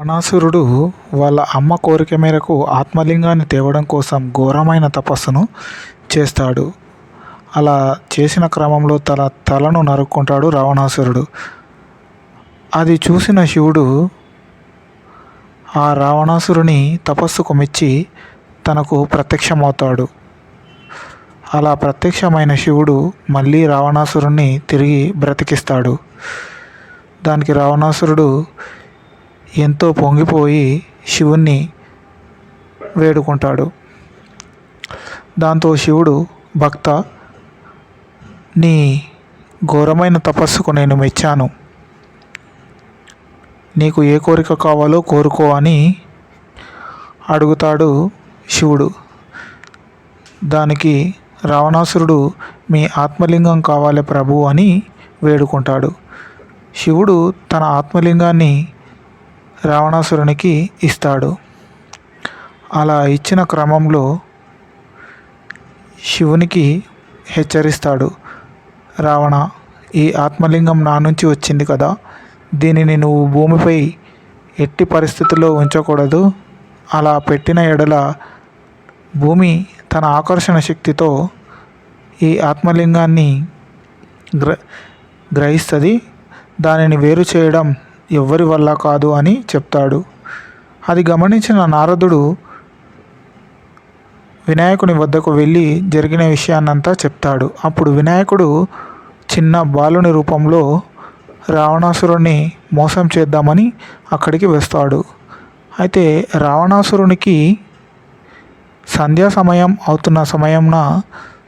రావణాసురుడు వాళ్ళ అమ్మ కోరిక మేరకు ఆత్మలింగాన్ని తేవడం కోసం ఘోరమైన తపస్సును చేస్తాడు. అలా చేసిన క్రమంలో తన తలను నరుక్కుంటాడు రావణాసురుడు. అది చూసిన శివుడు ఆ రావణాసురుని తపస్సుకు మెచ్చి తనకు ప్రత్యక్షమవుతాడు. అలా ప్రత్యక్షమైన శివుడు మళ్ళీ రావణాసురుణ్ణి తిరిగి బ్రతికిస్తాడు. దానికి రావణాసురుడు ఎంతో పొంగిపోయి శివుణ్ణి వేడుకుంటాడు. దాంతో శివుడు భక్త నీ ఘోరమైన తపస్సుకు నేను మెచ్చాను. నీకు ఏ కోరిక కావాలో కోరుకో అని అడుగుతాడు శివుడు. దానికి రావణాసురుడు మీ ఆత్మలింగం కావాలి ప్రభు అని వేడుకుంటాడు. శివుడు తన ఆత్మలింగాన్ని రావణాసురునికి ఇస్తాడు. అలా ఇచ్చిన క్రమంలో శివునికి హెచ్చరిస్తాడు. రావణ ఈ ఆత్మలింగం నా నుంచి వచ్చింది కదా దీనిని నువ్వు భూమిపై ఎట్టి పరిస్థితుల్లో ఉంచకూడదు. అలా పెట్టిన ఎడల భూమి తన ఆకర్షణ శక్తితో ఈ ఆత్మలింగాన్ని గ్ర గ్రహిస్తుంది. దానిని వేరు చేయడం ఎవ్వరి వల్ల కాదు అని చెప్తాడు. అది గమనించిన నారదుడు వినాయకుని వద్దకు వెళ్ళి జరిగిన విషయాన్నంతా చెప్తాడు. అప్పుడు వినాయకుడు చిన్న బాలుని రూపంలో రావణాసురుణ్ణి మోసం చేద్దామని అక్కడికి వస్తాడు. అయితే రావణాసురునికి సంధ్యా సమయం అవుతున్న సమయంన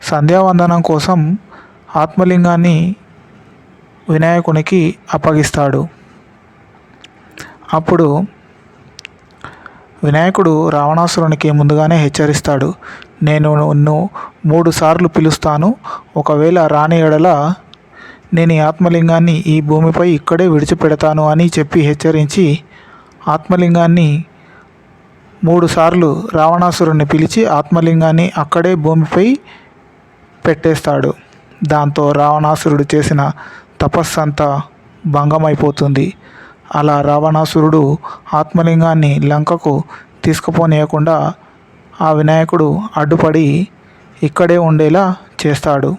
సంధ్యావందనం కోసం ఆత్మలింగాన్ని వినాయకునికి అప్పగిస్తాడు. అప్పుడు వినాయకుడు రావణాసురునికి ముందుగానే హెచ్చరిస్తాడు నేను నిన్ను మూడు సార్లు పిలుస్తాను. ఒకవేళ రాని ఎడల నేను ఈ ఆత్మలింగాన్ని ఈ భూమిపై ఇక్కడే విడిచిపెడతాను అని చెప్పి హెచ్చరించి ఆత్మలింగాన్ని మూడు సార్లు పిలిచి ఆత్మలింగాన్ని అక్కడే భూమిపై పెట్టేస్తాడు. దాంతో రావణాసురుడు చేసిన తపస్సంతా భంగమైపోతుంది. అలా రావణాసురుడు ఆత్మలింగాన్ని లంకకు తీసుకుపోనీయకుండా ఆ వినాయకుడు అడ్డుపడి ఇక్కడే ఉండేలా చేస్తాడు.